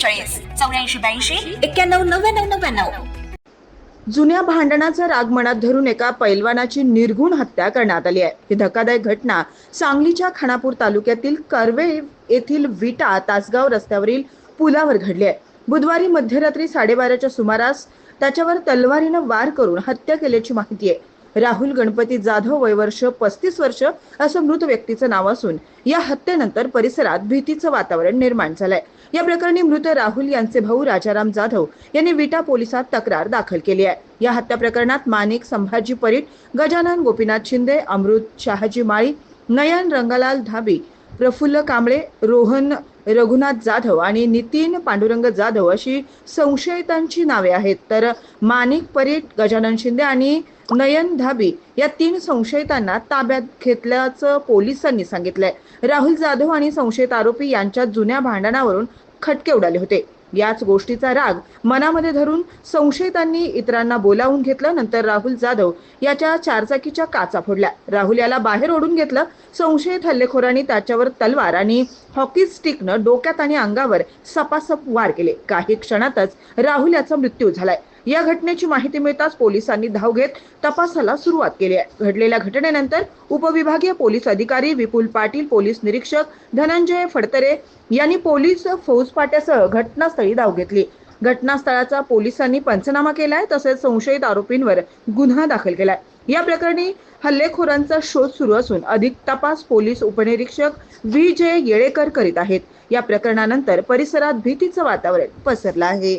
चाळीस चौऱ्याऐंशी ब्याऐंशी एक्क्याण्णव नव्याण्णव नव्याण्णव. जुन्या भांडणाचा राग मनात धरून एका पैलवानाची निर्गुण हत्या करण्यात आली आहे. ही धक्कादायक घटना सांगलीच्या खानापूर तालुक्यातील कर्वे येथील विटा तासगाव रस्त्यावरील पुलावर घडली आहे. बुधवारी मध्यरात्री साडेबाराच्या सुमारास त्याच्यावर तलवारीनं वार करून हत्या केल्याची माहिती आहे. राहुल गणपती जाधव वय वर्ष पस्तीस वर्ष असं मृत व्यक्तीचं नाव असून या हत्येनंतर परिसरात भीतीचं वातावरण निर्माण झालंय. या प्रकरणी मृत राहुल यांचे भाऊ राजाराम जाधव यांनी विटा पोलिसात तक्रार दाखल केली आहे. या हत्या प्रकरणात माणिक संभाजी परीट गजानन गोपीनाथ शिंदे अमृत शहाजी माळी नयन रंगालाल धाबी प्रफुल्ल कांबळे रोहन रघुनाथ जाधव आणि नितीन पांडुरंग जाधव अशी संशयितांची नावे आहेत. तर माणिक परीट गजानन शिंदे आणि नयन धाबी या तीन संशयितांना ताब्यात घेतल्याचं पोलिसांनी सांगितलंय. राहुल जाधव आणि संशयित आरोपी यांच्या जुन्या भांडणावरून खटके उडाले होते. याच गोष्टीचा राग मनामध्ये धरून संशयितांनी इतरांना बोलावून घेतलं नंतर राहुल जाधव याच्या चारचाकीच्या काचा फोडल्या. राहुल याला बाहेर ओढून घेतलं. संशयित हल्लेखोरांनी त्याच्यावर तलवार आणि हॉकी स्टिकनं डोक्यात आणि अंगावर सपासप वार केले. काही क्षणातच राहुल याचा मृत्यू झालाय. या घटनेची माहिती मिळताच पोलिसांनी धाव घेत तपासाला सुरुवात केली आहे. घडलेल्या घटनेनंतर उपविभागीय पोलीस अधिकारी विपुल पाटील पोलीस निरीक्षक धनंजय फडतरे यांनी पोलीस फौजपाट्यासह घटनास्थळी धाव घेतली. घटनास्थळाचा पोलिसांनी पंचनामा केलाय तसेच संशयित आरोपींवर गुन्हा दाखल केलाय. या प्रकरणी हल्लेखोरांचा शोध सुरू असून अधिक तपास पोलीस उपनिरीक्षक व्ही. जे. येळेकर करीत आहेत. या प्रकरणानंतर परिसरात भीतीचं वातावरण पसरलं आहे.